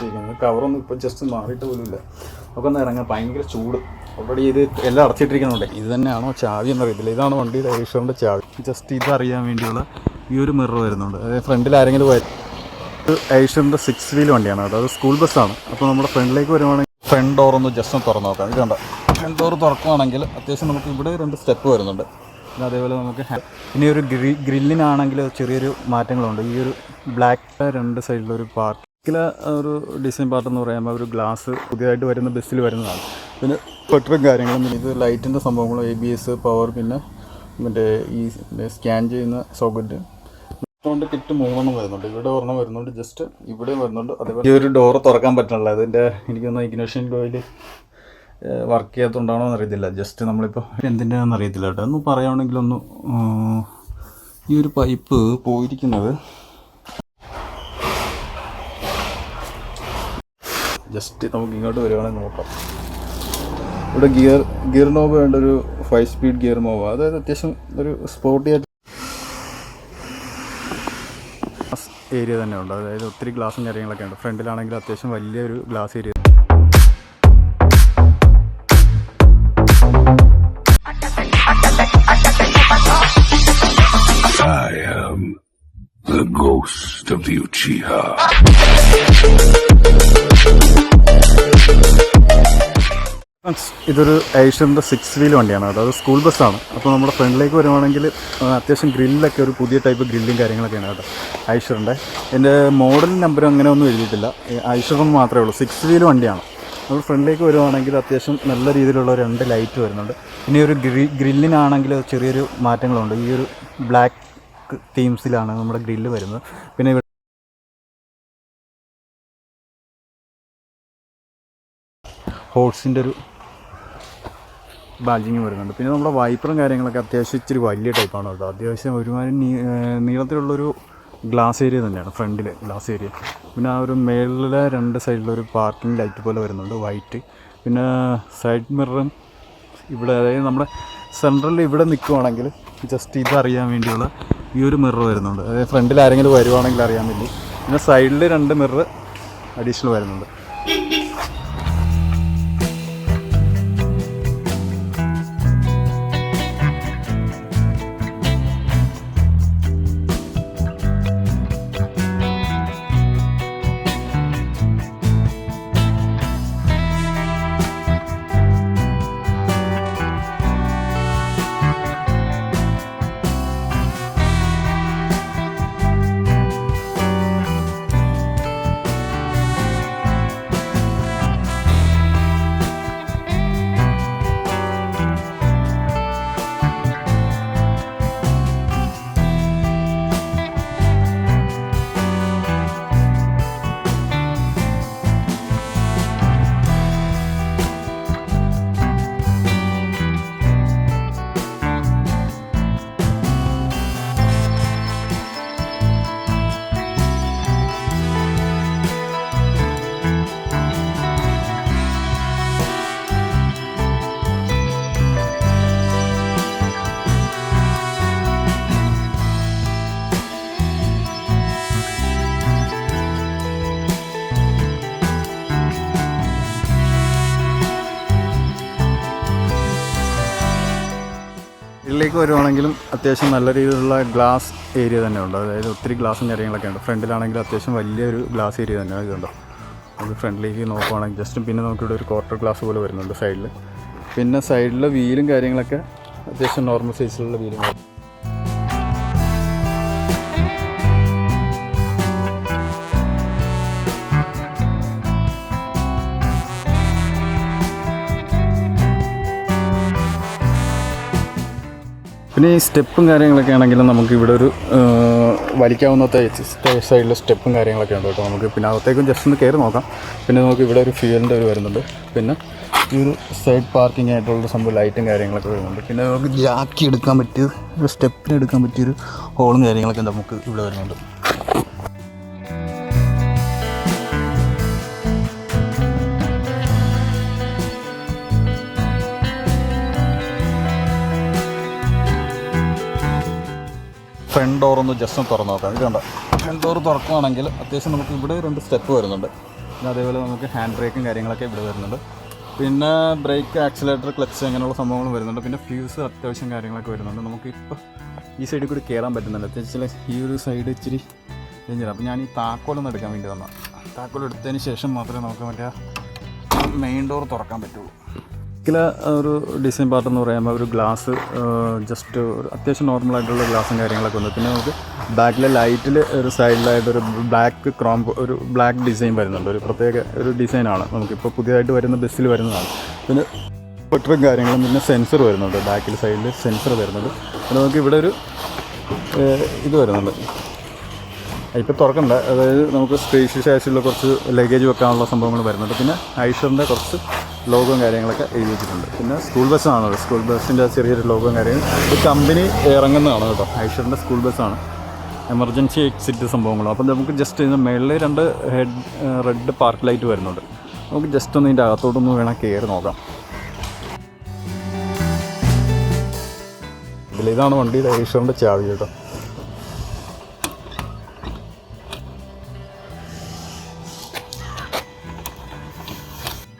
വെച്ചിരിക്കുന്നത് കവറൊന്നും ഇപ്പോൾ ജസ്റ്റ് മാറിയിട്ട് പോലും ഇല്ല. ഒക്കെ ഒന്ന് ഇറങ്ങാൻ ഭയങ്കര ചൂട്. ഓൾറെഡി ഇത് എല്ലാം അടച്ചിട്ടിരിക്കുന്നുണ്ട്. ഇത് തന്നെയാണോ ചാവി എന്നറിയത്തില്ല ഇതാണ് വണ്ടിയുടെ ഐഷറിന്റെ ചാവി. ജസ്റ്റ് ഇത് അറിയാൻ വേണ്ടിയുള്ള ഈ ഒരു മിറർ വരുന്നുണ്ട്. അതായത് ഫ്രണ്ടിൽ ആരെങ്കിലും ഐഷറിന്റെ സിക്സ് വീൽ വണ്ടിയാണ്. അതായത് അത് സ്കൂൾ ബസ്സാണ് അപ്പോൾ നമ്മുടെ ഫ്രണ്ടിലേക്ക് വരുവാണെങ്കിൽ ഫ്രണ്ട് ഡോർ ഒന്ന് ജസ്റ്റ് ഒന്ന് തുറന്ന് നോക്കാം. ഇത് കണ്ട? ഫ്രണ്ട് ഡോർ തുറക്കുകയാണെങ്കിൽ അത്യാവശ്യം നമുക്ക് ഇവിടെ രണ്ട് സ്റ്റെപ്പ് വരുന്നുണ്ട്. പിന്നെ അതേപോലെ നമുക്ക് ഇനി ഒരു ഗ്രി ഗ്രില്ലിനാണെങ്കിൽ ചെറിയൊരു മാറ്റങ്ങളുണ്ട്. ഈ ഒരു ബ്ലാക്ക് രണ്ട് സൈഡിലൊരു പാർക്കിലെ ഒരു ഡിസൈൻ പാർട്ട് എന്ന് പറയുമ്പോൾ ഒരു ഗ്ലാസ് പുതിയതായിട്ട് വരുന്ന ബസ്സിൽ വരുന്നതാണ്. പിന്നെ പെട്ടറും കാര്യങ്ങളും പിന്നെ ഇത് ലൈറ്റിന്റെ സംഭവങ്ങളും എ ബി എസ് പവർ പിന്നെ മറ്റേ ഈ സ്കാൻ ചെയ്യുന്ന സോക്കറ്റ് കൊണ്ട് കിറ്റ് മൂന്നെണ്ണം വരുന്നുണ്ട്. ഇവിടെ ഒരെണ്ണം വരുന്നുണ്ട് ജസ്റ്റ് ഇവിടെ വരുന്നുണ്ട്. അതേപോലെ ഈ ഒരു ഡോറ് തുറക്കാൻ പറ്റണല്ലോ. അതിന്റെ എനിക്കൊന്ന് ഇഗ്നേഷൻ കോയിൽ വർക്ക് ചെയ്യാത്തതുകൊണ്ടാണോ എന്നറിയത്തില്ല. ജസ്റ്റ് നമ്മളിപ്പോൾ എന്തിന്റെയാണെന്ന് അറിയത്തില്ല കേട്ടോ. ഒന്ന് പറയുകയാണെങ്കിലൊന്ന് ഈ ഒരു പൈപ്പ് പോയിരിക്കുന്നത് ജസ്റ്റ് നമുക്ക് ഇങ്ങോട്ട് വരുവാണെങ്കിൽ നോക്കാം. ഇവിടെ ഗിയർ ഗിയർ നോബ് വേണ്ട ഒരു ഫൈവ് സ്പീഡ് ഗിയർ നോബ്. അതായത് അത്യാവശ്യം ഒരു സ്പോർട്ടി ആയിട്ട് ഗ്ലാസ് ഏരിയ തന്നെ ഉണ്ട്. അതായത് ഒത്തിരി ഗ്ലാസും കാര്യങ്ങളൊക്കെ ഉണ്ട്. ഫ്രണ്ടിലാണെങ്കിൽ അത്യാവശ്യം വലിയൊരു glass area. I am the ghost of the Uchiha. ഇതൊരു ഏഷ്യന്റെ സിക്സ് വീൽ വണ്ടിയാണ്. കേട്ടോ അത് സ്കൂൾ ബസ്സാണ് അപ്പോൾ നമ്മുടെ ഫ്രണ്ടിലേക്ക് വരുവാണെങ്കിൽ അത്യാവശ്യം ഗ്രില്ലൊക്കെ ഒരു പുതിയ ടൈപ്പ് ഗ്രില്ലും കാര്യങ്ങളൊക്കെയാണ് കേട്ടോ. ഐഷറിന്റെ എന്റെ മോഡൽ നമ്പർ അങ്ങനെ ഒന്നും എഴുതിയിട്ടില്ല. ഐഷറെന്ന് മാത്രമേ ഉള്ളൂ. സിക്സ് വീൽ വണ്ടിയാണ്. നമ്മൾ ഫ്രണ്ടിലേക്ക് വരുവാണെങ്കിൽ അത്യാവശ്യം നല്ല രീതിയിലുള്ള രണ്ട് ലൈറ്റ് വരുന്നുണ്ട്. പിന്നെ ഒരു ഗ്രി ഗ്രില്ലിനാണെങ്കിൽ ചെറിയൊരു മാറ്റങ്ങളുണ്ട്. ഈ ഒരു ബ്ലാക്ക് തീംസിലാണ് നമ്മുടെ ഗ്രില്ല് വരുന്നത്. പിന്നെ ഹോട്ട്സിന്റെ ഒരു ബാജിങ് വരുന്നുണ്ട്. പിന്നെ നമ്മുടെ വൈപ്പറും കാര്യങ്ങളൊക്കെ അത്യാവശ്യം ഇച്ചിരി വലിയ ടൈപ്പാണ് കേട്ടോ. അത്യാവശ്യം ഒരുമാതിരി നീളത്തിലുള്ളൊരു ഗ്ലാസ് ഏരിയ തന്നെയാണ് ഫ്രണ്ടിൽ ഗ്ലാസ് ഏരിയ പിന്നെ ആ ഒരു മേളിലെ രണ്ട് സൈഡിലൊരു പാർക്കിംഗ് ലൈറ്റ് പോലെ വരുന്നുണ്ട് വൈറ്റ് പിന്നെ സൈഡ് മിററും ഇവിടെ അതായത് നമ്മുടെ സെൻട്രലിൽ ഇവിടെ നിൽക്കുവാണെങ്കിൽ ജസ്റ്റ് ഇത് അറിയാൻ വേണ്ടിയുള്ള ഈ ഒരു മിറർ വരുന്നുണ്ട്. അതായത് ഫ്രണ്ടിൽ ആരെങ്കിലും വരുവാണെങ്കിൽ അറിയാൻ വേണ്ടി. പിന്നെ സൈഡിൽ രണ്ട് മിറർ അഡീഷണൽ വരുന്നുണ്ട്. ഇതിലേക്ക് വരുവാണെങ്കിലും അത്യാവശ്യം നല്ല രീതിയിലുള്ള ഗ്ലാസ് ഏരിയ തന്നെ ഉണ്ട്? അതായത് ഒത്തിരി ഗ്ലാസും കാര്യങ്ങളൊക്കെ ഉണ്ട്? ഫ്രണ്ടിലാണെങ്കിൽ അത്യാവശ്യം വലിയൊരു ഗ്ലാസ് ഏരിയ തന്നെ ഇതുണ്ടോ? അത് ഫ്രണ്ടിലേക്ക് നോക്കുവാണെങ്കിൽ ജസ്റ്റ് പിന്നെ നമുക്കിവിടെ ഒരു ക്വാർട്ടർ ഗ്ലാസ് പോലെ വരുന്നുണ്ട് സൈഡിൽ പിന്നെ സൈഡിലെ വീലും കാര്യങ്ങളൊക്കെ അത്യാവശ്യം നോർമൽ സൈസിലുള്ള വീലും പിന്നെ ഈ സ്റ്റെപ്പും കാര്യങ്ങളൊക്കെ ആണെങ്കിലും നമുക്ക് ഇവിടെ ഒരു വലിക്കാവുന്ന സൈഡിൽ സ്റ്റെപ്പും കാര്യങ്ങളൊക്കെ ഉണ്ട് കേട്ടോ. നമുക്ക് പിന്നെ അകത്തേക്കും ജസ്റ്റ് ഒന്ന് കയറി നോക്കാം. പിന്നെ നമുക്ക് ഇവിടെ ഒരു ഫീലിന്റെ ഒരു വരുന്നുണ്ട്. പിന്നെ ഈ ഒരു സൈഡ് പാർക്കിംഗ് ആയിട്ടുള്ള സംഭവം ലൈറ്റും കാര്യങ്ങളൊക്കെ വരുന്നുണ്ട്. പിന്നെ നമുക്ക് ജാക്കി എടുക്കാൻ പറ്റിയ ഒരു സ്റ്റെപ്പിന് എടുക്കാൻ പറ്റിയൊരു ഹോളും കാര്യങ്ങളൊക്കെ നമുക്ക് ഇവിടെ വരുന്നുണ്ട്. ഫ്രണ്ട് ഡോർ ഒന്ന് ജസ്റ്റ് ഒന്ന് തുറന്ന് നോക്കാം. ഇതുണ്ട് ഫ്രണ്ട് ഡോർ തുറക്കുകയാണെങ്കിൽ അത്യാവശ്യം നമുക്ക് ഇവിടെ രണ്ട് സ്റ്റെപ്പ് വരുന്നുണ്ട്. പിന്നെ അതേപോലെ നമുക്ക് ഹാൻഡ് ബ്രേക്കും കാര്യങ്ങളൊക്കെ ഇവിടെ വരുന്നുണ്ട്. പിന്നെ ബ്രേക്ക് ആക്സിലേറ്റർ ക്ലച്ച് അങ്ങനെയുള്ള സംഭവങ്ങൾ വരുന്നുണ്ട്. പിന്നെ ഫ്യൂസ് അത്യാവശ്യം കാര്യങ്ങളൊക്കെ വരുന്നുണ്ട്. നമുക്ക് ഇപ്പോൾ ഈ സൈഡിൽ കൂടി കയറാൻ പറ്റുന്നുണ്ട്. അത്യാവശ്യം ഈ ഒരു സൈഡ് ഇച്ചിരി ഡേഞ്ചറാണ് അപ്പോൾ ഞാൻ ഈ താക്കോലൊന്ന് എടുക്കാൻ വേണ്ടി വന്നാൽ താക്കോൽ എടുത്തതിന് ശേഷം മാത്രമേ നമുക്ക് മറ്റേ മെയിൻ ഡോർ തുറക്കാൻ പറ്റുള്ളൂ. ഇതിലെ ഒരു ഡിസൈൻ പാർട്ട് എന്ന് പറയുമ്പോൾ ഒരു ഗ്ലാസ് ജസ്റ്റ് അത്യാവശ്യം നോർമൽ ആയിട്ടുള്ള ഗ്ലാസും കാര്യങ്ങളൊക്കെ ഉണ്ട്. പിന്നെ നമുക്ക് ബാക്കിലെ ലൈറ്റിൽ ഒരു സൈഡിലായിട്ട് ഒരു ബ്ലാക്ക് ക്രോം ഒരു ബ്ലാക്ക് ഡിസൈൻ വരുന്നുണ്ട്. ഒരു പ്രത്യേക ഒരു ഡിസൈനാണ് നമുക്കിപ്പോൾ പുതിയതായിട്ട് വരുന്ന ബസ്സിൽ വരുന്നതാണ്. പിന്നെ ബട്ടറും കാര്യങ്ങളും പിന്നെ സെൻസർ വരുന്നുണ്ട്. ബാക്കിൽ സൈഡിൽ സെൻസർ വരുന്നുണ്ട്. പിന്നെ നമുക്ക് ഇവിടെ ഒരു ഇത് വരുന്നുണ്ട്. ഇപ്പോൾ തുറക്കണ്ട. അതായത് നമുക്ക് സ്പേഷ്യസ് ആയിട്ടുള്ള കുറച്ച് ലഗേജ് വെക്കാനുള്ള സംഭവങ്ങൾ വരുന്നുണ്ട്. പിന്നെ ഐഷറിന്റെ കുറച്ച് ലോഗോ കാര്യങ്ങളൊക്കെ എഴുതി വെച്ചിട്ടുണ്ട്. പിന്നെ സ്കൂൾ ബസ്സാണ് സ്കൂൾ ബസ്സിന്റെ ചെറിയൊരു ലോഗോ കാര്യങ്ങളും. ഒരു കമ്പനി ഇറങ്ങുന്നതാണ് കേട്ടോ. ഐഷറിന്റെ സ്കൂൾ ബസ്സാണ് എമർജൻസി എക്സിറ്റ് സംഭവങ്ങളും അപ്പം നമുക്ക് ജസ്റ്റ് ഇതിന് മേളിൽ രണ്ട് ഹെഡ് റെഡ് പാർക്ക് ലൈറ്റ് വരുന്നുണ്ട്. നമുക്ക് ജസ്റ്റ് ഒന്ന് ഇതിന്റെ അകത്തോട്ടൊന്ന് വേണം കയറി നോക്കാം. ഇതിൽ ഇതാണ് വണ്ടിയുടെ ഐഷറിന്റെ ചാവി കേട്ടോ.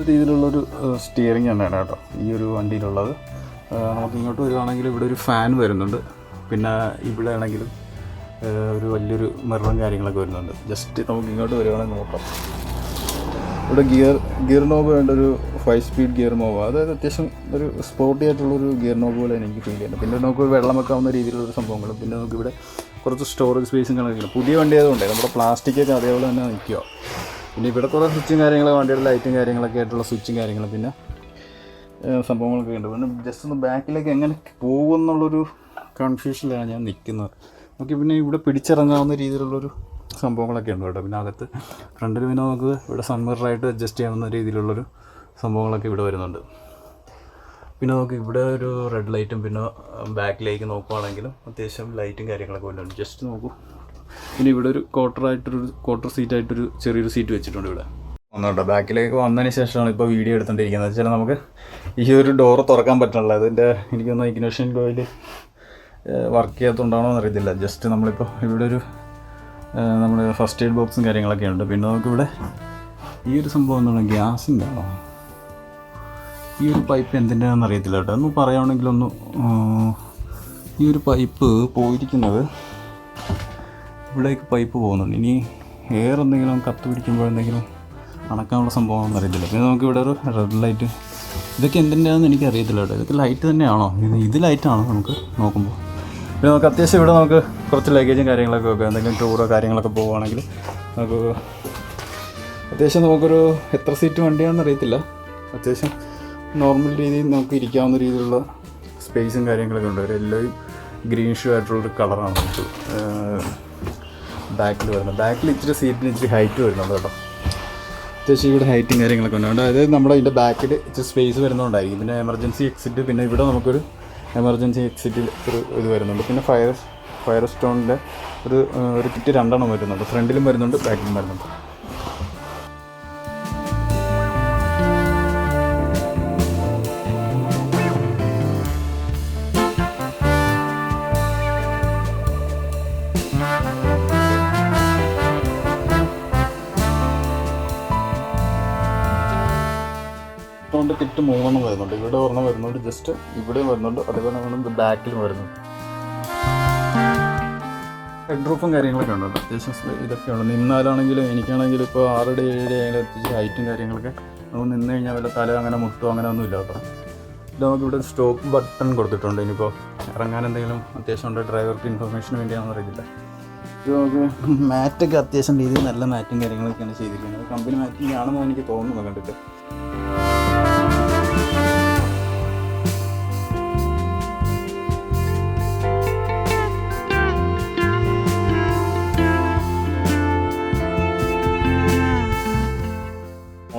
രീതിയിലുള്ളൊരു സ്റ്റിയറിംഗ് തന്നെയാണ് കേട്ടോ ഈ ഒരു വണ്ടിയിലുള്ളത്. നമുക്ക് ഇങ്ങോട്ട് വരുവാണെങ്കിൽ ഇവിടെ ഒരു ഫാൻ വരുന്നുണ്ട്. പിന്നെ ഇവിടെ ആണെങ്കിലും ഒരു വലിയൊരു മിററും കാര്യങ്ങളൊക്കെ വരുന്നുണ്ട്. ജസ്റ്റ് നമുക്ക് ഇങ്ങോട്ട് വരുവാണെങ്കിൽ നോക്കാം. ഇവിടെ ഗിയർ ഗിയർ നോബ് വേണ്ട ഒരു ഫൈവ് സ്പീഡ് ഗിയർ നോബ് അതായത് അത്യാവശ്യം ഒരു സ്പോർട്ടി ആയിട്ടുള്ളൊരു ഗിയർ നോബ് പോലെ എനിക്ക് ഫീൽ ചെയ്യുന്നത് പിന്നെ നമുക്ക് വെള്ളം വെക്കാവുന്ന രീതിയിലുള്ള സംഭവങ്ങളും പിന്നെ നമുക്ക് ഇവിടെ കുറച്ച് സ്റ്റോറേജ് സ്പേസും കണക്കില്ല പുതിയ വണ്ടി ആയതുകൊണ്ട് നമ്മുടെ പ്ലാസ്റ്റിക്കൊക്കെ അതേപോലെ തന്നെ നിൽക്കുക പിന്നെ ഇവിടെ കുറേ സ്വിച്ചും കാര്യങ്ങളും വണ്ടിയുടെ ലൈറ്റും കാര്യങ്ങളൊക്കെ ആയിട്ടുള്ള സ്വിച്ചും കാര്യങ്ങളും പിന്നെ സംഭവങ്ങളൊക്കെ ഉണ്ട്. പിന്നെ ജസ്റ്റ് ഒന്ന് ബാക്കിലേക്ക് എങ്ങനെ പോകുമെന്നുള്ളൊരു കൺഫ്യൂഷനിലാണ് ഞാൻ നിൽക്കുന്നത് നമുക്ക് പിന്നെ ഇവിടെ പിടിച്ചിറങ്ങാവുന്ന രീതിയിലുള്ളൊരു സംഭവങ്ങളൊക്കെ ഉണ്ട് കേട്ടോ. പിന്നെ അകത്ത് ഫ്രണ്ടിൽ പിന്നെ നമുക്ക് ഇവിടെ സൺമിററായിട്ട് അഡ്ജസ്റ്റ് ചെയ്യാവുന്ന രീതിയിലുള്ളൊരു സംഭവങ്ങളൊക്കെ ഇവിടെ വരുന്നുണ്ട്. പിന്നെ നമുക്ക് ഇവിടെ ഒരു റെഡ് ലൈറ്റും പിന്നെ ബാക്കിലേക്ക് നോക്കുവാണെങ്കിലും അത്യാവശ്യം ലൈറ്റും കാര്യങ്ങളൊക്കെ വരുന്നുണ്ട് ജസ്റ്റ് നോക്കൂ. പിന്നെ ഇവിടെ ഒരു ക്വാർട്ടർ ആയിട്ടൊരു ക്വാർട്ടർ സീറ്റ് ആയിട്ടൊരു ചെറിയൊരു സീറ്റ് വെച്ചിട്ടുണ്ട് ഇവിടെ. ഒന്നുണ്ടോ. ബാക്കിലേക്ക് വന്നതിന് ശേഷമാണ് ഇപ്പോൾ വീഡിയോ എടുത്തുകൊണ്ടിരിക്കുന്നത് വെച്ചാൽ നമുക്ക് ഈ ഒരു ഡോർ തുറക്കാൻ പറ്റണല്ലോ. അതിന്റെ എനിക്കൊന്ന് ഇഗ്നോഷൻ കോയിൽ വർക്ക് ചെയ്യാത്തതുകൊണ്ടാണോ എന്നറിയത്തില്ല. ജസ്റ്റ് നമ്മളിപ്പോൾ ഇവിടെ ഒരു നമ്മൾ ഫസ്റ്റ് എയ്ഡ് ബോക്സും കാര്യങ്ങളൊക്കെ ഉണ്ട്. പിന്നെ നമുക്കിവിടെ ഈ ഒരു സംഭവം എന്താണ്? ഗ്യാസിന്റെ ആണോ? ഈ ഒരു പൈപ്പ് എന്തിന്റെയാണെന്ന് അറിയത്തില്ല കേട്ടോ. ഒന്ന് പറയുകയാണെങ്കിൽ ഒന്ന് ഈ ഒരു പൈപ്പ് പോയിരിക്കുന്നത് ഇവിടേക്ക് പൈപ്പ് പോകുന്നുണ്ട്. ഇനി എയർ എന്തെങ്കിലും കത്ത് പിടിക്കുമ്പോഴെന്തെങ്കിലും അണക്കാനുള്ള സംഭവമാണെന്ന് അറിയത്തില്ല. പിന്നെ നമുക്ക് ഇവിടെ ഒരു റെഡ് ലൈറ്റ് ഇതൊക്കെ എന്തിന്റെയാണെന്ന് എനിക്ക് അറിയത്തില്ല കേട്ടോ. ഇതൊക്കെ ലൈറ്റ് തന്നെയാണോ? ഇത് ഇത് ലൈറ്റാണോ നമുക്ക് നോക്കുമ്പോൾ? പിന്നെ നമുക്ക് അത്യാവശ്യം ഇവിടെ നമുക്ക് കുറച്ച് ലഗേജും കാര്യങ്ങളൊക്കെ വെക്കാം. എന്തെങ്കിലും ടൂറോ കാര്യങ്ങളൊക്കെ പോവുകയാണെങ്കിൽ നമുക്ക് അത്യാവശ്യം നമുക്കൊരു എത്ര സീറ്റ് വണ്ടിയാണെന്ന് അറിയത്തില്ല. അത്യാവശ്യം നോർമൽ രീതിയിൽ നമുക്ക് ഇരിക്കാവുന്ന രീതിയിലുള്ള സ്പേസും കാര്യങ്ങളൊക്കെ ഉണ്ട്. ഒരു എല്ലോയും ഗ്രീനിഷും ആയിട്ടുള്ളൊരു കളറാണ് നമുക്ക് ബാക്കിൽ വരുന്നത്. ബാക്കിൽ ഇച്ചിരി സീറ്റിന് ഇച്ചിരി ഹൈറ്റ് വരുന്നുണ്ട് കേട്ടോ. അത്യാവശ്യം ഇവിടെ ഹൈറ്റും കാര്യങ്ങളൊക്കെ ഉണ്ട്. അതായത് നമ്മുടെ ഇതിന്റെ ബാക്കിൽ ഇച്ചിരി സ്പേസ് വരുന്നതുകൊണ്ടായിരിക്കും. പിന്നെ എമർജൻസി എക്സിറ്റ് പിന്നെ ഇവിടെ നമുക്കൊരു എമർജൻസി എക്സിറ്റിൽ ഒരു ഇത് വരുന്നുണ്ട്. പിന്നെ ഫയർ ഫയർ സ്റ്റോണിന്റെ ഒരു ഒരു കിറ്റ് രണ്ടെണ്ണം വരുന്നുണ്ട്. ഫ്രണ്ടിലും വരുന്നുണ്ട് ബാക്കിലും വരുന്നുണ്ട്. കൊണ്ട് കിറ്റ് മൂന്നെണ്ണം വരുന്നുണ്ട്. ഇവിടെ ഒരെണ്ണം വരുന്നുണ്ട്. ജസ്റ്റ് ഇവിടെ വരുന്നുണ്ട്. അതേപോലെ തന്നെ ബാക്കിലും വരുന്നുണ്ട് ഹെഡ് റൂഫും കാര്യങ്ങളൊക്കെ ഉണ്ട്. അത്യാവശ്യം ഇതൊക്കെയുണ്ട് നിന്നാലാണെങ്കിലും എനിക്കാണെങ്കിലും ഇപ്പോൾ ആറടി ആയാലും അത്യാവശ്യം ഹൈറ്റും കാര്യങ്ങളൊക്കെ. നമുക്ക് നിന്ന് കഴിഞ്ഞാൽ വല്ല തല അങ്ങനെ മുട്ടോ അങ്ങനെ ഒന്നും ഇല്ല കേട്ടോ. ഇത് നമുക്ക് ഇവിടെ സ്റ്റോപ്പ് ബട്ടൺ കൊടുത്തിട്ടുണ്ട്. ഇനിയിപ്പോൾ ഇറങ്ങാൻ എന്തെങ്കിലും അത്യാവശ്യം ഉണ്ട്? ഡ്രൈവർക്ക് ഇൻഫർമേഷന് വേണ്ടിയാണെന്ന് അറിയില്ല. ഇത് നമുക്ക് മാറ്റൊക്കെ അത്യാവശ്യം രീതിയിൽ നല്ല മാറ്റും കാര്യങ്ങളൊക്കെയാണ് ചെയ്തിരിക്കുന്നത്. കമ്പനി മാറ്റിംഗ് ആണെന്ന് എനിക്ക് തോന്നുന്നു കണ്ടിട്ട്.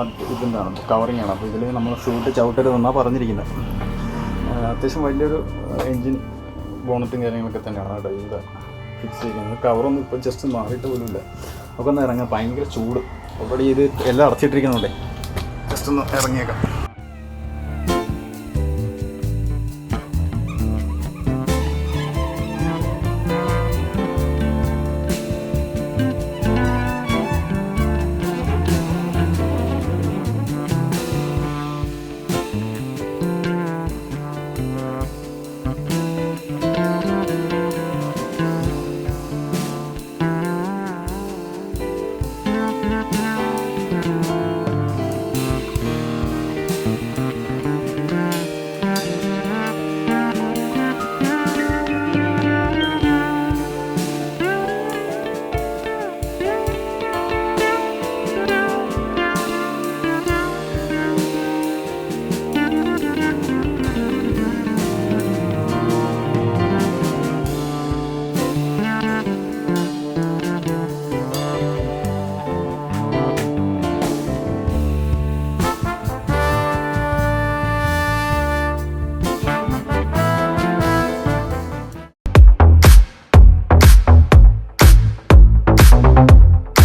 ഓണറ്റ് ഇതിന്റെയാണ് കവറിങ് ആണ്. അപ്പോൾ ഇതിൽ നമ്മൾ ഷൂട്ട് ചവിട്ടരുതെന്നാണ് പറഞ്ഞിരിക്കുന്നത് അത്യാവശ്യം വലിയൊരു എൻജിൻ ബോണറ്റും കാര്യങ്ങളൊക്കെ തന്നെയാണ് കേട്ടോ ഇത് ഫിക്സ് ചെയ്യുന്നത് കവറൊന്നും ഇപ്പോൾ ജസ്റ്റ് മാറിയിട്ട് പോലും ഇല്ല ഒക്കെ ഒന്ന് ഇറങ്ങാം. ഭയങ്കര ചൂട്. ഓൾറെഡി ഇത് എല്ലാം അടച്ചിട്ടിരിക്കുന്നുണ്ടേ. ജസ്റ്റ് ഒന്ന് ഇറങ്ങിയേക്കാം.